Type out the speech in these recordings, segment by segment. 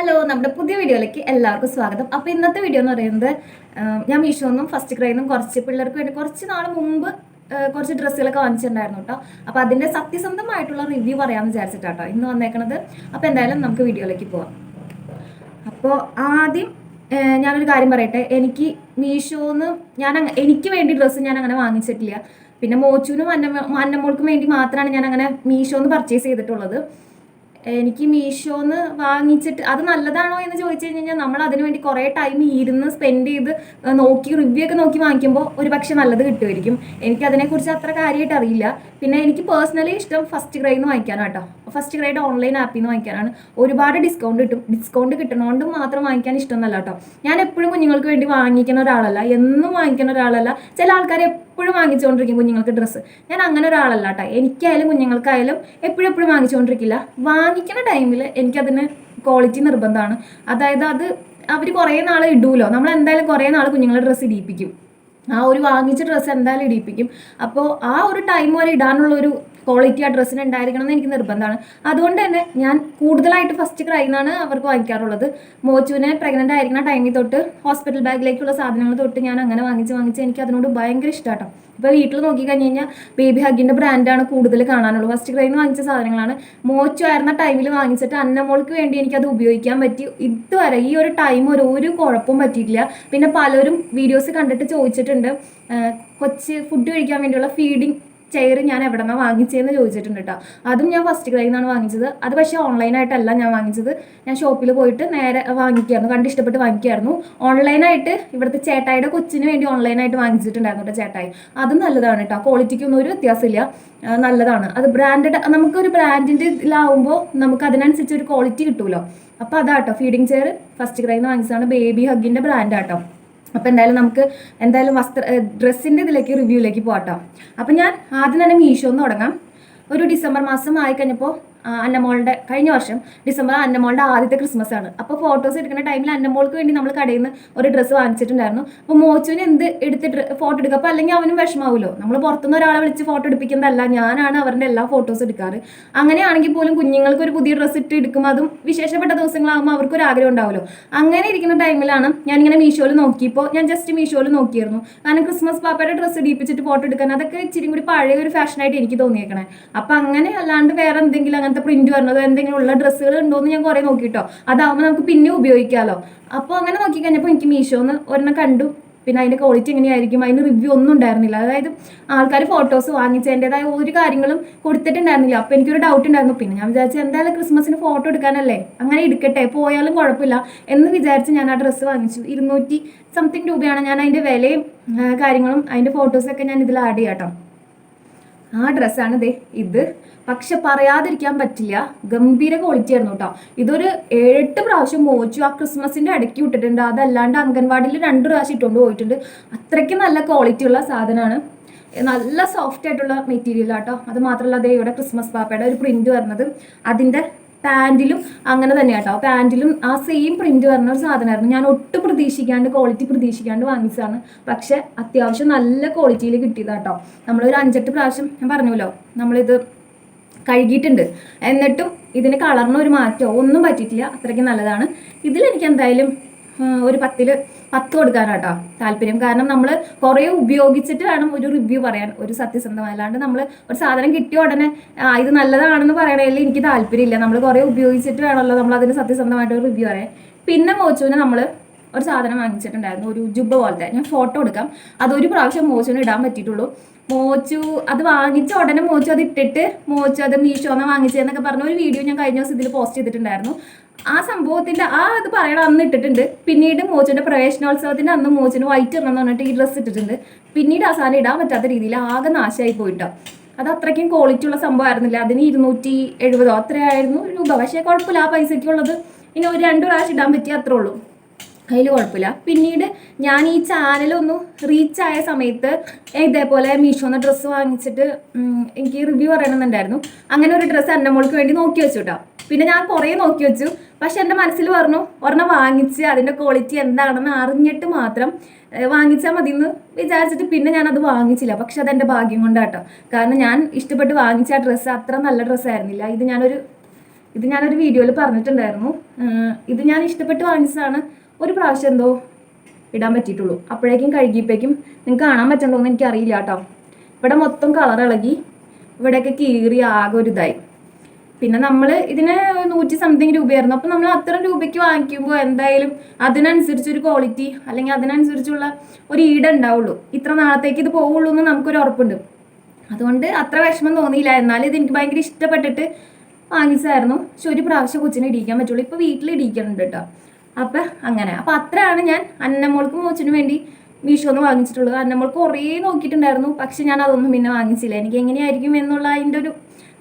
Hello നമ്മുടെ പുതിയ വീഡിയോയിലേക്ക് എല്ലാവർക്കും സ്വാഗതം. അപ്പോൾ ഇന്നത്തെ വീഡിയോ എന്ന് പറയുന്നത് ഞാൻ മീഷോന്നും ഫസ്റ്റ് ക്രൈന്നും കുറച്ച് പിള്ളേർക്ക് വേണ്ടി കുറച്ച് നാൾ മുമ്പ് കുറച്ച് ഡ്രസ്സുകളൊക്കെ വാങ്ങിച്ചിട്ടുണ്ടായിരുന്നു കേട്ടോ അപ്പോൾ അതിന്റെ സത്യസന്ധമായിട്ടുള്ള റിവ്യൂ പറയാമെന്ന് വിചാരിച്ചിട്ടാട്ടോ ഇന്ന് വന്നേക്കണത്. അപ്പോൾ എന്തായാലും നമുക്ക് വീഡിയോയിലേക്ക് പോവാം. അപ്പോൾ ആദ്യം ഞാനൊരു കാര്യം പറയട്ടെ. എനിക്ക് മീഷോന്ന് ഞാൻ എനിക്ക് വേണ്ടി ഡ്രസ്സ് ഞാൻ അങ്ങനെ വാങ്ങിച്ചിട്ടില്ല. പിന്നെ മോച്ചുവിനും അന്ന അന്നമോൾക്കും വേണ്ടി മാത്രമാണ് ഞാൻ അങ്ങനെ മീഷോന്ന് പർച്ചേസ് ചെയ്തിട്ടുള്ളത്. എനിക്ക് മീഷോന്ന് വാങ്ങിച്ചിട്ട് അത് നല്ലതാണോ എന്ന് ചോദിച്ചു കഴിഞ്ഞാൽ നമ്മൾ അതിനു വേണ്ടി കുറേ ടൈം ഇരുന്ന് സ്പെൻഡ് ചെയ്ത് നോക്കി റിവ്യൂ ഒക്കെ നോക്കി വാങ്ങിക്കുമ്പോൾ ഒരു പക്ഷെ നല്ലത് കിട്ടുമായിരിക്കും. എനിക്ക് അതിനെക്കുറിച്ച് അത്ര കാര്യമായിട്ട് അറിയില്ല. പിന്നെ എനിക്ക് പേഴ്സണലി ഇഷ്ടം ഫസ്റ്റ് ക്രൈന്ന് വാങ്ങിക്കാനാട്ടോ ഫസ്റ്റ് ഗ്രേഡ് ഓൺലൈൻ ആപ്പിൽ നിന്ന് വാങ്ങിക്കാനാണ്. ഒരുപാട് ഡിസ്കൗണ്ട് കിട്ടും. ഡിസ്കൗണ്ട് കിട്ടണോണ്ട് മാത്രം വാങ്ങിക്കാൻ ഇഷ്ടമൊന്നുമല്ല കേട്ടോ. ഞാൻ എപ്പോഴും കുഞ്ഞുങ്ങൾക്ക് വേണ്ടി വാങ്ങിക്കുന്ന ഒരാളല്ല. എന്നും വാങ്ങിക്കുന്ന ഒരാളല്ല. ചില ആൾക്കാർ എപ്പോഴും വാങ്ങിച്ചുകൊണ്ടിരിക്കും കുഞ്ഞുങ്ങൾക്ക് ഡ്രസ്സ് ഞാൻ അങ്ങനെ ഒരാളല്ല കേട്ടോ. എനിക്കായാലും കുഞ്ഞുങ്ങൾക്കായാലും എപ്പോഴും എപ്പോഴും വാങ്ങിച്ചുകൊണ്ടിരിക്കില്ല വാങ്ങിക്കുന്ന ടൈമിൽ എനിക്കതിന് ക്വാളിറ്റി നിർബന്ധമാണ്. അതായത് അത് അവർ കുറേ നാൾ ഇടൂലോ. നമ്മൾ എന്തായാലും കുറേ നാൾ കുഞ്ഞുങ്ങളെ ഡ്രസ്സ് ഇടിയിപ്പിക്കും. ആ ഒരു വാങ്ങിച്ച ഡ്രസ്സ് എന്തായാലും ഇടിയിപ്പിക്കും. അപ്പോൾ ആ ഒരു ടൈം വരെ ഇടാനുള്ള ഒരു ക്വാളിറ്റി ആ ഡ്രസ്സിന് ഉണ്ടായിരിക്കണം എന്ന് എനിക്ക് നിർബന്ധമാണ്. അതുകൊണ്ട് തന്നെ ഞാൻ കൂടുതലായിട്ട് ഫസ്റ്റ് ക്രൈന്നാണ് അവർക്ക് വാങ്ങിക്കാറുള്ളത്. മോച്ചുവിനെ പ്രഗ്നന്റ് ആയിരിക്കുന്ന ടൈമിൽ തൊട്ട് ഹോസ്പിറ്റൽ ബാഗിലേക്കുള്ള സാധനങ്ങൾ തൊട്ട് ഞാൻ അങ്ങനെ വാങ്ങിച്ച് വാങ്ങിച്ച് എനിക്ക് അതിനോട് ഭയങ്കര ഇഷ്ടമാട്ടോ ഇപ്പോൾ വീട്ടിൽ നോക്കി കഴിഞ്ഞ് കഴിഞ്ഞാൽ ബേബി ഹഗിന്റെ ബ്രാൻഡാണ് കൂടുതൽ കാണാനുള്ളത് ഫസ്റ്റ് ക്രൈന്ന് വാങ്ങിച്ച സാധനങ്ങളാണ്. മോച്ചു ആയിരുന്ന ടൈമിൽ വാങ്ങിച്ചിട്ട് അന്നമോൾക്ക് വേണ്ടി എനിക്കത് ഉപയോഗിക്കാൻ പറ്റി. ഇതുവരെ ഈ ഒരു ടൈം ഒരു ഒരു കുഴപ്പവും പറ്റിയിട്ടില്ല. പിന്നെ പലരും വീഡിയോസ് കണ്ടിട്ട് ചോദിച്ചിട്ടുണ്ട് കൊച്ച് ഫുഡ് കഴിക്കാൻ വേണ്ടിയുള്ള ഫീഡിങ് ചെയർ ഞാൻ എവിടെ നിന്നാണ് വാങ്ങിച്ചതെന്ന് ചോദിച്ചിട്ടുണ്ട് കേട്ടോ. അതും ഞാൻ ഫസ്റ്റ് ക്രൈയിൽ നിന്നാണ് വാങ്ങിച്ചത്. അത് പക്ഷേ ഓൺലൈനായിട്ടല്ല ഞാൻ വാങ്ങിച്ചത്. ഞാൻ ഷോപ്പിൽ പോയിട്ട് നേരെ വാങ്ങിക്കായിരുന്നു. കണ്ട് ഇഷ്ടപ്പെട്ട് വാങ്ങിക്കായിരുന്നു. ഓൺലൈനായിട്ട് ഇവിടുത്തെ ചേട്ടായിയുടെ കൊച്ചിന് വേണ്ടി ഓൺലൈനായിട്ട് വാങ്ങിച്ചിട്ടുണ്ടായിരുന്നു കേട്ടോ ചേട്ടായി. അതും നല്ലതാണ് കേട്ടോ. ക്വാളിറ്റിക്കൊന്നും ഒരു വ്യത്യാസമില്ല. നല്ലതാണ്. അത് ബ്രാൻഡഡ് നമുക്കൊരു ബ്രാൻഡിന്റെ ഇതിലാവുമ്പോൾ നമുക്ക് അതിനനുസരിച്ച് ഒരു ക്വാളിറ്റി കിട്ടുമല്ലോ അപ്പോൾ അതാട്ടോ ഫീഡിങ് ചെയർ ഫസ്റ്റ് ക്രൈന്ന് വാങ്ങിച്ചതാണ്. ബേബി ഹഗിന്റെ ബ്രാൻഡാട്ടോ അപ്പോൾ എന്തായാലും നമുക്ക് എന്തായാലും വസ്ത്ര ഡ്രസ്സിന്റെ ഇതിലേക്ക് റിവ്യൂയിലേക്ക് പോകട്ടോ അപ്പം ഞാൻ ആദ്യം തന്നെ മീഷോന്ന് തുടങ്ങാം. ഒരു ഡിസംബർ മാസം ആയി ആയിക്കഴിഞ്ഞപ്പോൾ അന്നമോളുടെ കഴിഞ്ഞ വർഷം ഡിസംബർ അന്നമോളുടെ ആദ്യത്തെ ക്രിസ്മസ് ആണ്. അപ്പോൾ ഫോട്ടോസ് എടുക്കുന്ന ടൈമിൽ അന്നമോൾക്ക് വേണ്ടി നമ്മൾ കടയിൽ നിന്ന് ഒരു ഡ്രസ്സ് വാങ്ങിച്ചിട്ടുണ്ടായിരുന്നു. അപ്പോൾ മോച്ചുവിന് എന്ത് എടുത്തിട്ട് ഫോട്ടോ എടുക്കുക? അപ്പോൾ അല്ലെങ്കിൽ അവനും വിഷമാവുമല്ലോ നമ്മൾ പുറത്തുനിന്ന് ഒരാളെ വിളിച്ച് ഫോട്ടോ എടുപ്പിക്കുന്നതല്ല. ഞാനാണ് അവരുടെ എല്ലാ ഫോട്ടോസ് എടുക്കാറ്. അങ്ങനെയാണെങ്കിൽ പോലും കുഞ്ഞുങ്ങൾക്ക് ഒരു പുതിയ ഡ്രസ്സ് ഇട്ട് എടുക്കുമ്പോൾ അതും വിശേഷപ്പെട്ട ദിവസങ്ങളാകുമ്പോൾ അവർക്ക് ഒരു ആഗ്രഹം ഉണ്ടാവുമല്ലോ. അങ്ങനെ ഇരിക്കുന്ന ടൈമിലാണ് ഞാനിങ്ങനെ മീഷോയിൽ നോക്കിയപ്പോൾ ഞാൻ ജസ്റ്റ് മീഷോയിൽ നോക്കിയിരുന്നു കാരണം ക്രിസ്മസ് പാപ്പയുടെ ഡ്രസ്സ് ഇടിപ്പിച്ചിട്ട് ഫോട്ടോ എടുക്കാൻ. അതൊക്കെ ഇച്ചിരി കൂടി പഴയ ഒരു ഫാഷനായിട്ട് എനിക്ക് തോന്നിയേക്കണേ. അപ്പം അങ്ങനെ അല്ലാണ്ട് വേറെ എന്തെങ്കിലും അങ്ങനത്തെ പ്രിന്റ് വരുന്നതോ എന്തെങ്കിലും ഉള്ള ഡ്രസ്സുകൾ ഉണ്ടോ എന്ന് ഞാൻ കുറേ നോക്കിട്ടോ. അതാവുമ്പോൾ നമുക്ക് പിന്നെ ഉപയോഗിക്കാമല്ലോ അപ്പോൾ അങ്ങനെ നോക്കി കഴിഞ്ഞപ്പോൾ എനിക്ക് മീഷോന്ന് ഒരെണ്ണം കണ്ടു. പിന്നെ അതിന്റെ ക്വാളിറ്റി എങ്ങനെയായിരിക്കും? അതിന് റിവ്യൂ ഒന്നും ഉണ്ടായിരുന്നില്ല. അതായത് ആൾക്കാർ ഫോട്ടോസ് വാങ്ങിച്ചതിന്റെതായ ഒരു കാര്യങ്ങളും കൊടുത്തിട്ടുണ്ടായിരുന്നില്ല. അപ്പോൾ എനിക്കൊരു ഡൗട്ട് ഉണ്ടായിരുന്നു. പിന്നെ ഞാൻ വിചാരിച്ചു എന്തായാലും ക്രിസ്മസിന് ഫോട്ടോ എടുക്കാനല്ലേ? അങ്ങനെ എടുക്കട്ടെ പോയാലും കുഴപ്പമില്ല എന്ന് വിചാരിച്ച് ഞാൻ ആ ഡ്രസ്സ് വാങ്ങിച്ചു. ഇരുന്നൂറ്റി സംതിങ് രൂപയാണ് ഞാൻ അതിന്റെ വിലയും കാര്യങ്ങളും അതിന്റെ ഫോട്ടോസൊക്കെ ഞാൻ ഇതിൽ ആഡ് ചെയ്യാം ആ ഡ്രസ്സാണ് ദേ ഇത്. പക്ഷെ പറയാതിരിക്കാൻ പറ്റില്ല. ഗംഭീര ക്വാളിറ്റി ആയിരുന്നു കേട്ടോ ഇതൊരു ഏഴെട്ട് പ്രാവശ്യം മോച്ചു ആ ക്രിസ്മസിന്റെ ഇടയ്ക്ക് വിട്ടിട്ടുണ്ട് അതല്ലാണ്ട് അംഗൻവാടിയിൽ രണ്ട് പ്രാവശ്യം ഇട്ടുകൊണ്ട് പോയിട്ടുണ്ട്. അത്രയ്ക്ക് നല്ല ക്വാളിറ്റി ഉള്ള സാധനമാണ്. നല്ല സോഫ്റ്റ് ആയിട്ടുള്ള മെറ്റീരിയൽ ആട്ടോ അത് മാത്രമല്ല അതേ ഇവിടെ ക്രിസ്മസ് പാപ്പയുടെ ഒരു പ്രിന്റ് വരുന്നത് അതിന്റെ പാന്റിലും അങ്ങനെ തന്നെ കേട്ടോ പാന്റിലും ആ സെയിം പ്രിന്റ് വരുന്ന ഒരു സാധനമായിരുന്നു ഞാൻ ഒട്ടും പ്രതീക്ഷിക്കാണ്ട് ക്വാളിറ്റി പ്രതീക്ഷിക്കാണ്ട് വാങ്ങിച്ചതാണ്. പക്ഷെ അത്യാവശ്യം നല്ല ക്വാളിറ്റിയിൽ കിട്ടിയതാട്ടോ. നമ്മളൊരു അഞ്ചെട്ട് പ്രാവശ്യം ഞാൻ പറഞ്ഞല്ലോ നമ്മളിത് കഴുകിയിട്ടുണ്ട്. എന്നിട്ടും ഇതിന് കളറിന് ഒരു മാറ്റമോ ഒന്നും പറ്റിയിട്ടില്ല. അത്രയ്ക്ക് നല്ലതാണ്. ഇതിലെനിക്ക് എന്തായാലും ഒരു പത്തിൽ പത്ത് കൊടുക്കാനാട്ടോ താല്പര്യം. കാരണം നമ്മൾ കുറേ ഉപയോഗിച്ചിട്ട് വേണം ഒരു റിവ്യൂ പറയാൻ. ഒരു സത്യസന്ധമായ അല്ലാണ്ട് നമ്മൾ ഒരു സാധനം കിട്ടിയ ഉടനെ ഇത് നല്ലതാണെന്ന് പറയണതിൽ എനിക്ക് താല്പര്യമില്ല. നമ്മൾ കുറേ ഉപയോഗിച്ചിട്ട് വേണമല്ലോ നമ്മൾ അതിന് സത്യസന്ധമായിട്ട് ഒരു റിവ്യൂ പറയാൻ. പിന്നെ മോച്ചുവിനെ നമ്മൾ ഒരു സാധനം വാങ്ങിച്ചിട്ടുണ്ടായിരുന്നു. ഒരു ജുബ്ബ പോലത്തെ. ഞാൻ ഫോട്ടോ എടുക്കാം. അതൊരു പ്രാവശ്യം മോച്ചുവിന് ഇടാൻ പറ്റിയിട്ടുള്ളൂ. മോച്ചു അത് വാങ്ങിച്ച ഉടനെ മോച്ചു അത് ഇട്ടിട്ട് മോച്ചു അത് മീഷോന്ന് വാങ്ങിച്ചതെന്നൊക്കെ പറഞ്ഞ ഒരു വീഡിയോ ഞാൻ കഴിഞ്ഞ ദിവസം ഇതിൽ പോസ്റ്റ് ചെയ്തിട്ടുണ്ടായിരുന്നു. ആ സംഭവത്തിന്റെ ആ അത് പറയണം അന്ന് ഇട്ടിട്ടുണ്ട്. പിന്നീട് മോച്ചുവിന്റെ പ്രവേശനോത്സവത്തിന്റെ അന്ന് മോച്ചിന് വൈറ്റ് ഇടണം എന്ന് പറഞ്ഞിട്ട് ഈ ഡ്രസ്സ് ഇട്ടിട്ടുണ്ട്. പിന്നീട് ആ സാധനം ഇടാൻ പറ്റാത്ത രീതിയിൽ ആകെ നാശമായി പോയിട്ടോ അത് അത്രയ്ക്കും ക്വാളിറ്റി ഉള്ള സംഭവമായിരുന്നില്ല. അതിന് ഇരുന്നൂറ്റി എഴുപതോ അത്രയായിരുന്നു. രൂപ. പക്ഷേ കുഴപ്പമില്ല. ആ പൈസയ്ക്കുള്ളത് ഇനി ഒരു രണ്ട് പ്രാവശ്യം ഇടാൻ പറ്റിയ അത്രേ ഉള്ളൂ. അതിൽ കുഴപ്പമില്ല. പിന്നീട് ഞാൻ ഈ ചാനലൊന്ന് റീച്ചായ സമയത്ത് ഇതേപോലെ മീഷോന്ന് ഡ്രസ്സ് വാങ്ങിച്ചിട്ട് എനിക്ക് റിവ്യൂ പറയണമെന്നുണ്ടായിരുന്നു. അങ്ങനെ ഒരു ഡ്രസ്സ് എന്റെ മോൾക്ക് വേണ്ടി നോക്കി വെച്ചു കേട്ടോ പിന്നെ ഞാൻ കുറേ നോക്കി വെച്ചു. പക്ഷെ എന്റെ മനസ്സിൽ പറഞ്ഞു ഒരെണ്ണം വാങ്ങിച്ച് അതിന്റെ ക്വാളിറ്റി എന്താണെന്ന് അറിഞ്ഞിട്ട് മാത്രം വാങ്ങിച്ചാൽ മതി എന്ന് വിചാരിച്ചിട്ട് പിന്നെ ഞാനത് വാങ്ങിച്ചില്ല. പക്ഷെ അതെന്റെ ഭാഗ്യം കൊണ്ടാട്ടോ. കാരണം ഞാൻ ഇഷ്ടപ്പെട്ട് വാങ്ങിച്ച ആ ഡ്രസ്സ് അത്ര നല്ല ഡ്രസ്സായിരുന്നില്ല ഇത് ഞാനൊരു ഇത് ഞാനൊരു വീഡിയോയിൽ പറഞ്ഞിട്ടുണ്ടായിരുന്നു. ഇത് ഞാൻ ഇഷ്ടപ്പെട്ട് വാങ്ങിച്ചതാണ്. ഒരു പ്രാവശ്യം എന്തോ ഇടാൻ പറ്റിയിട്ടുള്ളൂ. അപ്പോഴേക്കും കഴുകിയപ്പോഴേക്കും നിങ്ങൾക്ക് കാണാൻ പറ്റണ്ടോ എന്ന് എനിക്കറിയില്ല കേട്ടോ. ഇവിടെ മൊത്തം കളർ ഇളകി ഇവിടെയൊക്കെ കീറി ആകെ ഒരു ഇതായി. പിന്നെ നമ്മൾ ഇതിന് നൂറ്റി സംതിങ് രൂപയായിരുന്നു. അപ്പം നമ്മൾ അത്ര രൂപയ്ക്ക് വാങ്ങിക്കുമ്പോൾ എന്തായാലും അതിനനുസരിച്ചൊരു ക്വാളിറ്റി അല്ലെങ്കിൽ അതിനനുസരിച്ചുള്ള ഒരു ഈട് ഉണ്ടാവുള്ളൂ. ഇത്ര നാളത്തേക്ക് ഇത് പോവുള്ളൂ എന്ന് നമുക്കൊരു ഉറപ്പുണ്ട്. അതുകൊണ്ട് അത്ര വിഷമം തോന്നിയില്ല. എന്നാലും ഇത് എനിക്ക് ഭയങ്കര ഇഷ്ടപ്പെട്ടിട്ട് വാങ്ങിച്ചതായിരുന്നു. പക്ഷെ ഒരു പ്രാവശ്യം കൊച്ചിനെ ഇടിക്കാൻ പറ്റുള്ളൂ. ഇപ്പോൾ വീട്ടിൽ ഇടിക്കുന്നുണ്ട് കേട്ടോ. അപ്പം അങ്ങനെ. അപ്പം അത്രയാണ് ഞാൻ അന്നമ്മോൾക്കും മോച്ചിന് വേണ്ടി മീഷോന്ന് വാങ്ങിച്ചിട്ടുള്ളത്. അന്നമോൾക്ക് കുറേ നോക്കിയിട്ടുണ്ടായിരുന്നു. പക്ഷെ ഞാൻ അതൊന്നും പിന്നെ വാങ്ങിച്ചില്ല. എനിക്ക് എങ്ങനെയായിരിക്കും എന്നുള്ള അതിന്റെ ഒരു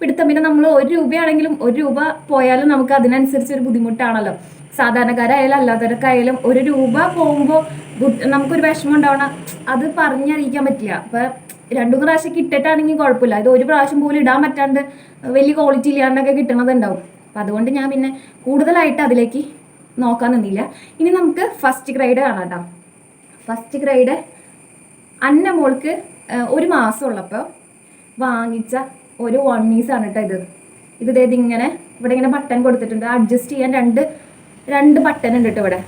പിടുത്തം. പിന്നെ നമ്മൾ ഒരു രൂപയാണെങ്കിലും ഒരു രൂപ പോയാലും നമുക്ക് അതിനനുസരിച്ച് ഒരു ബുദ്ധിമുട്ടാണല്ലോ. സാധാരണക്കാരായാലും അല്ലാത്തവർക്കായാലും ഒരു രൂപ പോകുമ്പോൾ നമുക്കൊരു വിഷമം ഉണ്ടാവണം അത് പറഞ്ഞറിയിക്കാൻ പറ്റില്ല. അപ്പം രണ്ടു മൂന്ന് പ്രാവശ്യം കിട്ടിട്ടാണെങ്കിൽ കുഴപ്പമില്ല. ഇത് ഒരു പ്രാവശ്യം പോലും ഇടാൻ പറ്റാണ്ട് വലിയ ക്വാളിറ്റി ഇല്ലാണ്ടൊക്കെ കിട്ടണതുണ്ടാവും. അപ്പം അതുകൊണ്ട് ഞാൻ പിന്നെ കൂടുതലായിട്ട് അതിലേക്ക് നോക്കാൻ നിന്നില്ല. ഇനി നമുക്ക് ഫസ്റ്റ് ഗ്രേഡ് കാണാം കേട്ടോ ഫസ്റ്റ് ഗ്രേഡ് അന്ന മോൾക്ക് ഒരു മാസം ഉള്ളപ്പോൾ വാങ്ങിച്ച ഒരു വൺ ആണ് കേട്ടോ ഇത്. ഇത് ഇതേത് ഇങ്ങനെ ഇവിടെ ഇങ്ങനെ ബട്ടൺ കൊടുത്തിട്ടുണ്ട്. അഡ്ജസ്റ്റ് ചെയ്യാൻ രണ്ട് രണ്ട് ബട്ടൺ ഉണ്ട് കേട്ടോ ഇവിടെ.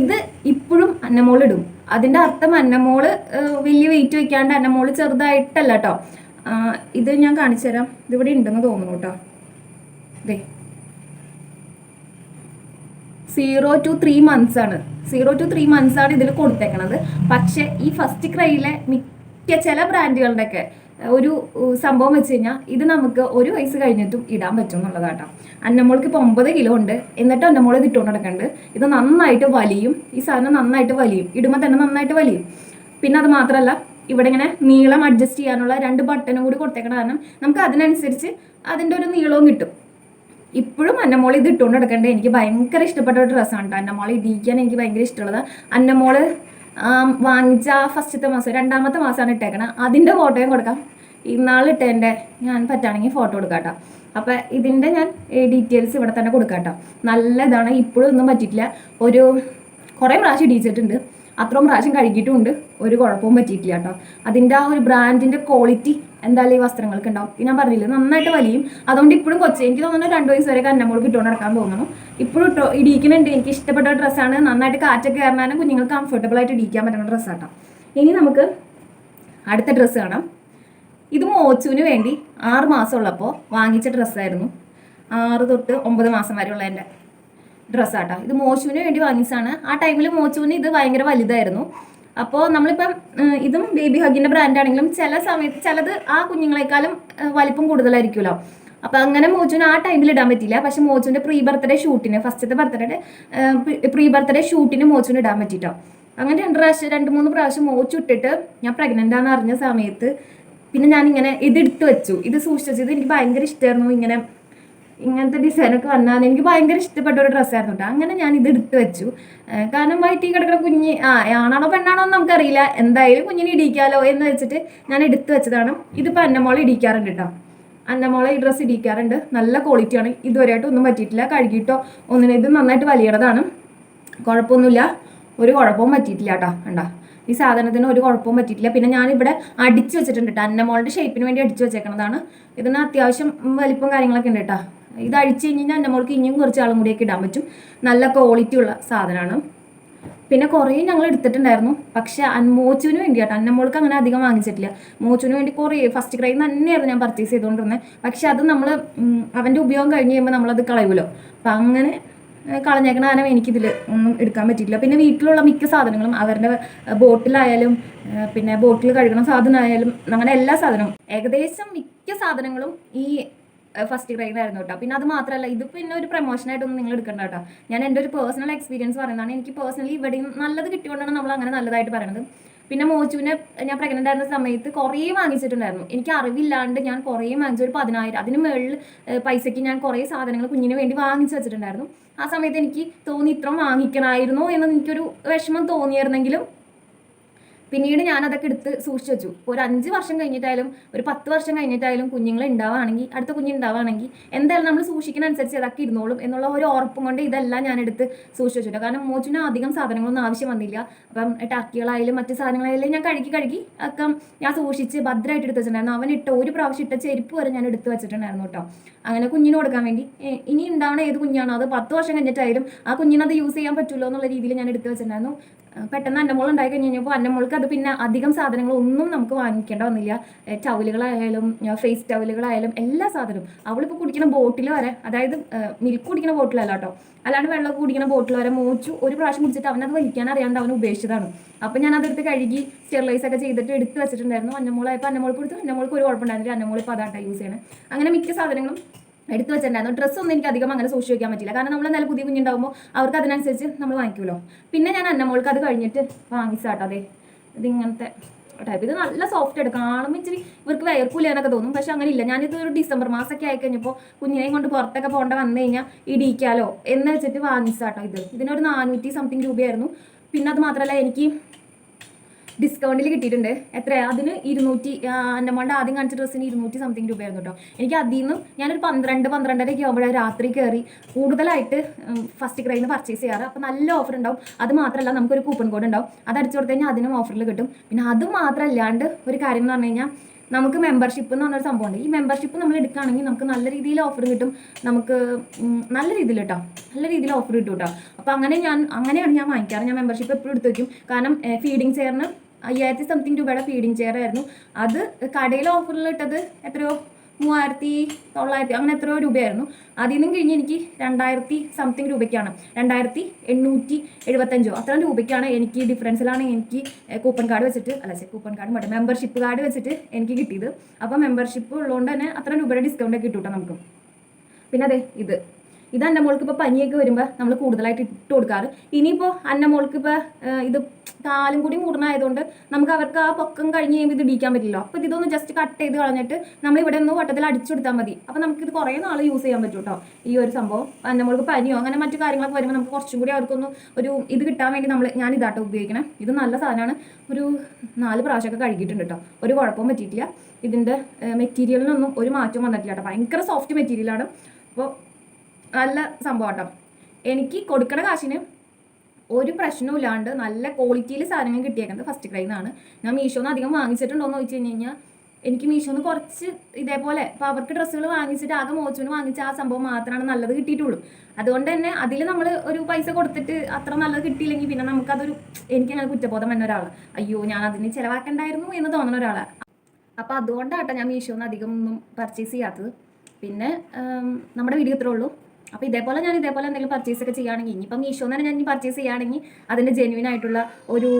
ഇത് ഇപ്പോഴും അന്നമോൾ ഇടും. അതിന്റെ അർത്ഥം അന്നമോൾ വലിയ വെയിറ്റ് വെക്കാണ്ട് അന്നമോൾ ചെറുതായിട്ടല്ല കേട്ടോ ഇത് ഞാൻ കാണിച്ചു തരാം ഇതിവിടെ ഉണ്ടെന്ന് തോന്നുന്നു കേട്ടോ ഇതേ സീറോ ടു ത്രീ മന്ത്സ് ആണ്. സീറോ ടു ത്രീ മന്ത്സ് ആണ് ഇതിൽ കൊടുത്തേക്കണത്. പക്ഷെ ഈ ഫസ്റ്റ് ക്രൈയിലെ മിക്ക ചില ബ്രാൻഡുകളുടെയൊക്കെ ഒരു സംഭവം വെച്ച് കഴിഞ്ഞാൽ ഇത് നമുക്ക് ഒരു വയസ്സ് കഴിഞ്ഞിട്ടും ഇടാൻ പറ്റും എന്നുള്ളതാട്ടോ അന്നമോൾക്ക് ഇപ്പോൾ ഒമ്പത് കിലോ ഉണ്ട്. എന്നിട്ട് അന്നമോൾ ഇത് ഇട്ടുകൊണ്ട് നടക്കുന്നുണ്ട് ഇത് നന്നായിട്ട് വലിയും. ഈ സാധനം നന്നായിട്ട് വലിയും. ഇടുമ്പോൾ തന്നെ നന്നായിട്ട് വലിയും. പിന്നെ അത് മാത്രമല്ല ഇവിടെ ഇങ്ങനെ നീളം അഡ്ജസ്റ്റ് ചെയ്യാനുള്ള രണ്ട് ബട്ടനും കൂടി കൊടുത്തേക്കണ കാരണം നമുക്ക് അതിനനുസരിച്ച് അതിന്റെ ഒരു നീളവും കിട്ടും. ഇപ്പോഴും അന്നമോൾ ഇത് ഇട്ടുകൊണ്ട് നടക്കണ്ടേ? എനിക്ക് ഭയങ്കര ഇഷ്ടപ്പെട്ട ഒരു ഡ്രസ്സാണ് കേട്ടോ അന്നമോൾ ഇടിക്കാൻ എനിക്ക് ഭയങ്കര ഇഷ്ടമുള്ളത്. അന്നമോൾ ആം, വാങ്ങിച്ച ഫസ്റ്റത്തെ മാസം രണ്ടാമത്തെ മാസമാണ് ഇട്ടേക്കണത് അതിന്റെ ഫോട്ടോയും കൊടുക്കാം. ഇന്നാൾ എന്റെ ഞാൻ പറ്റുകയാണെങ്കിൽ ഫോട്ടോ കൊടുക്കാം കേട്ടോ അപ്പോൾ ഇതിന്റെ ഞാൻ ഡീറ്റെയിൽസ് ഇവിടെ തന്നെ കൊടുക്കാം കേട്ടോ നല്ല ഇതാണ്. ഇപ്പോഴും ഒന്നും പറ്റിയിട്ടില്ല. ഒരു കുറേ പ്രാവശ്യം ഇടിച്ചിട്ടുണ്ട്. അത്രയും പ്രാവശ്യം കഴുകിയിട്ടുണ്ട്. ഒരു കുഴപ്പവും പറ്റിയിട്ടില്ല കേട്ടോ. അതിന്റെ ആ ഒരു ബ്രാൻഡിന്റെ ക്വാളിറ്റി എന്തായാലും ഈ വസ്ത്രങ്ങൾക്ക് ഉണ്ടാവും. ഞാൻ പറഞ്ഞില്ല നന്നായിട്ട് വലിയും. അതുകൊണ്ട് ഇപ്പോഴും കൊച്ചു എനിക്ക് തോന്നുന്നു രണ്ട് വയസ്സ് വരെ കന്നമോൾക്ക് ഇട്ടുകൊണ്ട് നടക്കാൻ തോന്നുന്നു ഇപ്പോഴും ഇട്ടോ ഇടിക്കുന്നുണ്ട് എനിക്ക് ഇഷ്ടപ്പെട്ട ഡ്രസ്സാണ്. നന്നായിട്ട് കാറ്റൊക്കെ കയറാനും കുഞ്ഞുങ്ങൾക്ക് കംഫർട്ടബിൾ ആയിട്ട് ഇടിക്കാൻ പറ്റുന്ന ഡ്രസ്സാട്ടോ ഇനി നമുക്ക് അടുത്ത ഡ്രസ്സ് കാണാം. ഇത് മോച്ചുവിന് വേണ്ടി ആറ് മാസം ഉള്ളപ്പോൾ വാങ്ങിച്ച ഡ്രസ്സായിരുന്നു ആറ് തൊട്ട് ഒമ്പത് മാസം വരെയുള്ള എന്റെ ഡ്രസ്സാട്ടോ. ഇത് മോശുവിന് വേണ്ടി വാങ്ങിച്ചാണ് ആ ടൈമിൽ മോശുവിന് ഇത് ഭയങ്കര വലുതായിരുന്നു. അപ്പോൾ നമ്മളിപ്പം ഇതും ബേബി ഹഗിന്റെ ബ്രാൻഡാണെങ്കിലും ചില സമയത്ത് ചിലത് ആ കുഞ്ഞുങ്ങളെക്കാളും വലിപ്പം കൂടുതലായിരിക്കുമല്ലോ. അപ്പോൾ അങ്ങനെ മോച്ചുവിന് ആ ടൈമിൽ ഇടാൻ പറ്റില്ല പക്ഷെ മോച്ചുവിന്റെ പ്രീ ബർത്ത്ഡേ ഷൂട്ടിന് ഫസ്റ്റത്തെ ബർത്ത്ഡേ പ്രീ ബർത്ത്ഡേ ഷൂട്ടിന് മോച്ചുവിന് ഇടാൻ പറ്റിട്ടോ അങ്ങനെ രണ്ട് പ്രാവശ്യം രണ്ട് മൂന്ന് പ്രാവശ്യം മോച്ചു ഇട്ടിട്ട് ഞാൻ പ്രഗ്നന്റ് ആണെന്ന് അറിഞ്ഞ സമയത്ത് പിന്നെ ഞാനിങ്ങനെ ഇത് എടുത്ത് വെച്ചു. ഇത് സൂക്ഷിച്ചു ഇത് എനിക്ക് ഭയങ്കര ഇഷ്ടമായിരുന്നു ഇങ്ങനെ ഇങ്ങനത്തെ ഡിസൈനൊക്കെ വന്നാൽ എനിക്ക് ഭയങ്കര ഇഷ്ടപ്പെട്ട ഒരു ഡ്രസ്സായിരുന്നു കേട്ടോ അങ്ങനെ ഞാൻ ഇത് എടുത്ത് വെച്ചു. കാരണം വയറ്റി കിടക്കുന്ന കുഞ്ഞി ആ ആണാണോ പെണ്ണാണോ എന്ന് നമുക്കറിയില്ല. എന്തായാലും കുഞ്ഞിനെ ഇടിക്കാലോ എന്ന് വെച്ചിട്ട് ഞാൻ എടുത്തു വെച്ചതാണ്. ഇതിപ്പോൾ അന്നമോളെ ഇടിക്കാറുണ്ട് കേട്ടോ അന്നമോളെ ഈ ഡ്രസ്സ് ഇടിക്കാറുണ്ട് നല്ല ക്വാളിറ്റിയാണ് ഇതുവരെയായിട്ട് ഒന്നും പറ്റിയിട്ടില്ല. കഴുകിയിട്ടോ ഒന്നിനും ഇത് നന്നായിട്ട് വലിയതാണ് കുഴപ്പമൊന്നുമില്ല. ഒരു കുഴപ്പവും പറ്റിയിട്ടില്ല കേട്ടോ കണ്ടാ. ഈ സാധനത്തിന് ഒരു കുഴപ്പവും പറ്റിയിട്ടില്ല. പിന്നെ ഞാനിവിടെ അടിച്ചു വെച്ചിട്ടുണ്ട് കേട്ടോ അന്നമോളുടെ ഷേപ്പിന് വേണ്ടി അടിച്ചു വെച്ചേക്കണതാണ്. ഇതിന് അത്യാവശ്യം വലിപ്പം കാര്യങ്ങളൊക്കെ ഉണ്ട് കേട്ടോ ഇത് അഴിച്ച് കഴിഞ്ഞാൽ എന്റെ മോൾക്ക് ഇനിയും കുറച്ച് ആളും കൂടിയൊക്കെ ഇടാൻ പറ്റും. നല്ല ക്വാളിറ്റി ഉള്ള സാധനമാണ്. പിന്നെ കുറേ ഞങ്ങൾ എടുത്തിട്ടുണ്ടായിരുന്നു. പക്ഷെ മോച്ചുവിന് വേണ്ടി കേട്ടോ അന്നമോൾക്ക് അങ്ങനെ അധികം വാങ്ങിച്ചിട്ടില്ല. മോച്ചുവിന് വേണ്ടി കുറേ ഫസ്റ്റ് ക്രൈ തന്നെയായിരുന്നു ഞാൻ പർച്ചേസ് ചെയ്തുകൊണ്ടിരുന്നത് പക്ഷെ അത് നമ്മൾ അവന്റെ ഉപയോഗം കഴിഞ്ഞ് കഴിയുമ്പോൾ നമ്മളത് കളയുമല്ലോ. അപ്പം അങ്ങനെ കളഞ്ഞേക്കണ കാരണം എനിക്കിതിൽ ഒന്നും എടുക്കാൻ പറ്റിയില്ല പിന്നെ വീട്ടിലുള്ള മിക്ക സാധനങ്ങളും അവരുടെ ബോട്ടിലായാലും പിന്നെ ബോട്ടിൽ കഴുകണ സാധനമായാലും അങ്ങനെ എല്ലാ സാധനവും. ഏകദേശം മിക്ക സാധനങ്ങളും ഈ ഫസ്റ്റ് ഗ്രൈഡായിരുന്നു കേട്ടോ. പിന്നെ അത് മാത്രമല്ല ഇത് പിന്നെ ഒരു പ്രൊമോഷൻ ആയിട്ടൊന്നും നിങ്ങൾ എടുക്കണ്ട കേട്ടോ. ഞാൻ എന്റെ ഒരു പേഴ്സണൽ എക്സ്പീരിയൻസ് പറയുന്നതാണ്. എനിക്ക് പേഴ്സണലി ഇവിടെയും നല്ലത് കിട്ടിയോണ്ടാണ് നമ്മൾ അങ്ങനെ നല്ലതായിട്ട് പറയുന്നത് പിന്നെ മോച്ചുവിനെ ഞാൻ പ്രഗ്നന്റ് ആയിരുന്ന സമയത്ത് കുറേ വാങ്ങിച്ചിട്ടുണ്ടായിരുന്നു. എനിക്ക് അറിവില്ലാണ്ട് ഞാൻ കുറേ വാങ്ങിച്ചു. ഒരു പതിനായിരം അതിന് മുകളിൽ പൈസയ്ക്ക് ഞാൻ കുറേ സാധനങ്ങൾ കുഞ്ഞിന് വേണ്ടി വാങ്ങിച്ചു വെച്ചിട്ടുണ്ടായിരുന്നു. ആ സമയത്ത് എനിക്ക് തോന്നി ഇത്രയും വാങ്ങിക്കണമായിരുന്നു എന്ന് എനിക്കൊരു വിഷമം തോന്നിയായിരുന്നെങ്കിലും പിന്നീട് ഞാൻ അതൊക്കെ എടുത്ത് സൂക്ഷിച്ചു വെച്ചു. ഒരു അഞ്ച് വർഷം കഴിഞ്ഞിട്ടായാലും ഒരു പത്ത് വർഷം കഴിഞ്ഞിട്ടായാലും കുഞ്ഞുങ്ങൾ ഉണ്ടാവുകയാണെങ്കിൽ അടുത്ത കുഞ്ഞുണ്ടാവുകയാണെങ്കിൽ എന്തായാലും നമ്മൾ സൂക്ഷിക്കുന്ന അനുസരിച്ച് അതൊക്കെ ഇരുന്നോളും എന്നുള്ള ഒരു ഉറപ്പും കൊണ്ട് ഇതെല്ലാം ഞാൻ എടുത്ത് സൂക്ഷിച്ചു വെച്ചിട്ട് കാരണം മോച്ചിന് അധികം സാധനങ്ങളൊന്നും ആവശ്യം വന്നില്ല. അപ്പം ടക്കികളായാലും മറ്റ് സാധനങ്ങളായാലും ഞാൻ കഴുകി കഴുകി ഒക്കെ ഞാൻ സൂക്ഷിച്ച് ഭദ്രമായിട്ട് എടുത്ത് വെച്ചിട്ടുണ്ടായിരുന്നു. അവൻ ഇട്ട ഒരു പ്രാവശ്യം ഇട്ട ചെരുപ്പ് വരെ ഞാൻ എടുത്ത് വെച്ചിട്ടുണ്ടായിരുന്നു കേട്ടോ. അങ്ങനെ കുഞ്ഞിന് കൊടുക്കാൻ വേണ്ടി. ഇനി ഉണ്ടാവണ ഏത് കുഞ്ഞാണോ? അത് പത്ത് വർഷം കഴിഞ്ഞിട്ടായാലും ആ കുഞ്ഞിനത് യൂസ് ചെയ്യാൻ പറ്റുമല്ലോ എന്നുള്ള രീതിയിൽ ഞാൻ എടുത്ത് വെച്ചിട്ടുണ്ടായിരുന്നു. പെട്ടെന്ന് അന്നമോൾ ഉണ്ടായി കഴിഞ്ഞ് കഴിഞ്ഞപ്പോൾ അന്നമോൾക്ക് അത് പിന്നെ അധികം സാധനങ്ങളൊന്നും നമുക്ക് വാങ്ങിക്കേണ്ട വന്നില്ല. ടവലുകളായാലും ഫേസ് ടവലുകളായാലും എല്ലാ സാധനവും. അവളിപ്പോൾ കുടിക്കുന്ന ബോട്ടിൽ വരെ അതായത് മിൽക്ക് കുടിക്കുന്ന ബോട്ടിലല്ല കേട്ടോ. അല്ലാണ്ട് വെള്ളം കുടിക്കുന്ന ബോട്ടിൽ വരെ മോച്ചു ഒരു പ്രാവശ്യം കുടിച്ചിട്ട് അവനത് വലിക്കാൻ അറിയാണ്ട് അവൻ ഉപേക്ഷിച്ചതാണ്. അപ്പം ഞാൻ അതെടുത്ത് കഴുകി സ്റ്റെറിലൈസ് ഒക്കെ ചെയ്തിട്ട് എടുത്ത് വെച്ചിട്ടുണ്ടായിരുന്നു. അന്നമോളായപ്പോൾ അന്നമോൾക്ക് കൊടുത്തു. അന്നമോൾക്ക് ഒരു കുഴപ്പമുണ്ടായിരുന്നില്ല. അന്നമോൾ ഇപ്പോൾ അതാട്ടാ യൂസ് ചെയ്യണേ. അങ്ങനെ മിക്ക സാധനങ്ങളും എടുത്തു വെച്ചിട്ടുണ്ടായിരുന്നു. ഡ്രസ്സൊന്നും എനിക്ക് അധികം അങ്ങനെ സൂക്ഷിച്ച് വയ്ക്കാൻ പറ്റില്ല. കാരണം നമ്മൾ നല്ല പുതിയ കുഞ്ഞുണ്ടാകുമ്പോൾ അവർക്ക് അതിനനുസരിച്ച് നമ്മൾ വാങ്ങിക്കുമല്ലോ പിന്നെ ഞാൻ അന്നമോൾക്ക് അത് കഴിഞ്ഞിട്ട് വാങ്ങിച്ചാട്ടോ അതെ ഇതിങ്ങനത്തെ ടൈപ്പ് ഇത് നല്ല സോഫ്റ്റ് ആണ് കാണുമ്പോൾ ഇച്ചിരി ഇവർക്ക് വയർക്കൂല എന്നൊക്കെ തോന്നും. പക്ഷെ അങ്ങനെ ഇല്ല ഞാനിത് ഒരു ഡിസംബർ മാസമൊക്കെ ആയി കഴിഞ്ഞപ്പോൾ കുഞ്ഞിനെയും കൊണ്ട് പുറത്തൊക്കെ പോകേണ്ട വന്നു കഴിഞ്ഞാൽ ഇടിയിക്കാലോ എന്ന് വെച്ചിട്ട് വാങ്ങിച്ചാട്ടോ ഇത്. ഇതിനൊരു നാനൂറ്റി സംതിങ് രൂപയായിരുന്നു. പിന്നെ അത് മാത്രമല്ല എനിക്ക് ഡിസ്കൗണ്ടിൽ കിട്ടിയിട്ടുണ്ട്. എത്ര അതിന് ഇരുന്നൂറ്റി എന്റെ അന്നമ്മളുടെ ആദ്യം കാണിച്ച ഡ്രസ്സിന് ഇരുന്നൂറ്റി സംതിങ് രൂപയായിരുന്നു കേട്ടോ. എനിക്ക് അതിൽ നിന്നും ഞാനൊരു പന്ത്രണ്ട് പന്ത്രണ്ടരയ്ക്ക് ആകുമ്പോഴേ രാത്രി കയറി കൂടുതലായിട്ട് ഫസ്റ്റ് ക്രൈന്ന് പർച്ചേസ് ചെയ്യാറ്. അപ്പോൾ നല്ല ഓഫർ ഉണ്ടാവും. അത് മാത്രമല്ല നമുക്കൊരു കൂപ്പൺ കോഡ് ഉണ്ടാവും. അത് അടിച്ചു കൊടുത്തു കഴിഞ്ഞാൽ അതിനും ഓഫറിൽ കിട്ടും. പിന്നെ അത് മാത്രമല്ലാണ്ട് ഒരു കാര്യം എന്ന് പറഞ്ഞു കഴിഞ്ഞാൽ നമുക്ക് മെമ്പർഷിപ്പ് എന്ന് പറഞ്ഞൊരു സംഭവമുണ്ട് ഈ മെമ്പർഷിപ്പ് നമ്മൾ എടുക്കുകയാണെങ്കിൽ നമുക്ക് നല്ല രീതിയിൽ ഓഫർ കിട്ടും. നമുക്ക് നല്ല രീതിയിൽ കേട്ടോ നല്ല രീതിയിൽ ഓഫർ കിട്ടും കേട്ടോ അപ്പോൾ അങ്ങനെ ഞാൻ അങ്ങനെയാണ് ഞാൻ വാങ്ങിക്കാറ്. ഞാൻ മെമ്പർഷിപ്പ് എപ്പോഴും എടുത്ത് വയ്ക്കും കാരണം ഫീഡിങ് ചെയറിന് അയ്യായിരത്തി സംതിങ് രൂപയുടെ ഫീഡിങ് ചെയർ ആയിരുന്നു. അത് കടയിൽ ഓഫറിൽ ഇട്ടത് എത്രയോ? മൂവായിരത്തി തൊള്ളായിരത്തി അങ്ങനെ എത്രയോ രൂപയായിരുന്നു. അതിൽ നിന്നും കഴിഞ്ഞ് എനിക്ക് രണ്ടായിരത്തി സംതിങ് രൂപയ്ക്കാണ്. രണ്ടായിരത്തി എണ്ണൂറ്റി എഴുപത്തഞ്ചോ അത്രയും രൂപയ്ക്കാണ് എനിക്ക് ഡിഫറൻസിലാണ് എനിക്ക് കൂപ്പൺ കാർഡ് വെച്ചിട്ട് അല്ല കൂപ്പൺ കാർഡ് വേണ്ട മെമ്പർഷിപ്പ് കാർഡ് വെച്ചിട്ട് എനിക്ക് കിട്ടിയത്. അപ്പോൾ മെമ്പർഷിപ്പ് ഉള്ളതുകൊണ്ട് തന്നെ അത്രയും രൂപയുടെ ഡിസ്കൗണ്ട് ഒക്കെ കിട്ടും നമുക്ക്. പിന്നെ അതെ ഇത്. ഇത് അന്നമോൾക്ക് ഇപ്പോൾ പനിയൊക്കെ വരുമ്പോൾ നമ്മൾ കൂടുതലായിട്ട് ഇട്ട് കൊടുക്കാറ്. ഇനിയിപ്പോൾ അന്നമോൾക്ക് ഇപ്പോൾ ഇത് കാലും കൂടി മൂടണായതുകൊണ്ട് നമുക്ക് അവർക്ക് ആ പൊക്കം കഴിഞ്ഞ് കഴിയുമ്പോൾ ഇത് ഇടിക്കാൻ പറ്റില്ല അപ്പോൾ ഇതൊന്ന് ജസ്റ്റ് കട്ട് ചെയ്ത് കളഞ്ഞിട്ട് നമ്മൾ ഇവിടെ ഒന്ന് വട്ടത്തിൽ അടിച്ചെടുത്താൽ മതി. അപ്പോൾ നമുക്കിത് കുറേ നാൾ യൂസ് ചെയ്യാൻ പറ്റും കേട്ടോ ഈ ഒരു സംഭവം. നമ്മൾക്ക് പനിയോ അങ്ങനെ മറ്റു കാര്യങ്ങളൊക്കെ വരുമ്പോൾ നമുക്ക് കുറച്ചും കൂടി അവർക്കൊന്ന് ഒരു ഇത് കിട്ടാൻ വേണ്ടി നമ്മൾ ഞാൻ ഇതാട്ടോ ഉപയോഗിക്കണം. ഇത് നല്ല സാധനമാണ്. ഒരു നാല് പ്രാവശ്യമൊക്കെ കഴുകിയിട്ടുണ്ട് കേട്ടോ ഒരു കുഴപ്പവും പറ്റിയിട്ടില്ല. ഇതിന്റെ മെറ്റീരിയലിനൊന്നും ഒരു മാറ്റവും വന്നിട്ടില്ല കേട്ടോ ഭയങ്കര സോഫ്റ്റ് മെറ്റീരിയലാണ്. അപ്പോൾ നല്ല സംഭവം കേട്ടോ എനിക്ക് കൊടുക്കണ കാശിന് ഒരു പ്രശ്നവും ഇല്ലാണ്ട് നല്ല ക്വാളിറ്റിയിൽ സാധനങ്ങൾ കിട്ടിയേക്കുന്നത് ഫസ്റ്റ് ക്രൈ നിന്നാണ് ഞാൻ മീഷോന്ന് അധികം വാങ്ങിച്ചിട്ടുണ്ടോ എന്ന് ചോദിച്ചു കഴിഞ്ഞ് കഴിഞ്ഞാൽ എനിക്ക് മീഷോന്ന് കുറച്ച് ഇതേപോലെ ഇപ്പോൾ അവർക്ക് ഡ്രസ്സുകൾ വാങ്ങിച്ചിട്ട് ആകെ മോച്ചുവിന് വാങ്ങിച്ച ആ സംഭവം മാത്രമാണ് നല്ലത് കിട്ടിയിട്ടുള്ളൂ. അതുകൊണ്ട് തന്നെ അതിൽ നമ്മൾ ഒരു പൈസ കൊടുത്തിട്ട് അത്ര നല്ലത് കിട്ടിയില്ലെങ്കിൽ പിന്നെ നമുക്കതൊരു എനിക്ക് അങ്ങനെ കുറ്റബോധം വന്ന ഒരാളാണ് അയ്യോ ഞാൻ അതിന് ചിലവാക്കണ്ടായിരുന്നു എന്ന് തോന്നുന്ന ഒരാളാണ് അപ്പോൾ അതുകൊണ്ടാട്ടോ ഞാൻ മീഷോന്ന് അധികം ഒന്നും പർച്ചേസ് ചെയ്യാത്തത്. പിന്നെ നമ്മുടെ വീഡിയോ ഇത്രേ ഉള്ളൂ. അപ്പോൾ ഇതേപോലെ ഞാൻ ഇതേപോലെ എന്തെങ്കിലും പർച്ചേസ് ഒക്കെ ചെയ്യുകയാണെങ്കിൽ ഇനിയിപ്പം മീഷോ തന്നെ ഞാൻ ഇനി പർച്ചേസ് ചെയ്യുകയാണെങ്കിൽ അതിന്റെ ജെന്യൂൻ ആയിട്ടുള്ള ഒരു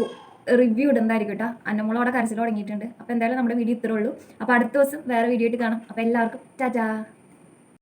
റിവ്യൂ ഇടുന്നതായിരിക്കും കേട്ടോ. അന്നമോളോടെ കരച്ചിൽ തുടങ്ങിയിട്ടുണ്ട്. അപ്പോൾ എന്തായാലും നമ്മുടെ വീഡിയോ ഇത്രേ ഉള്ളൂ. അപ്പോൾ അടുത്ത ദിവസം വേറെ വീഡിയോ ആയിട്ട് കാണാം. അപ്പോൾ എല്ലാവർക്കും ടാറ്റാ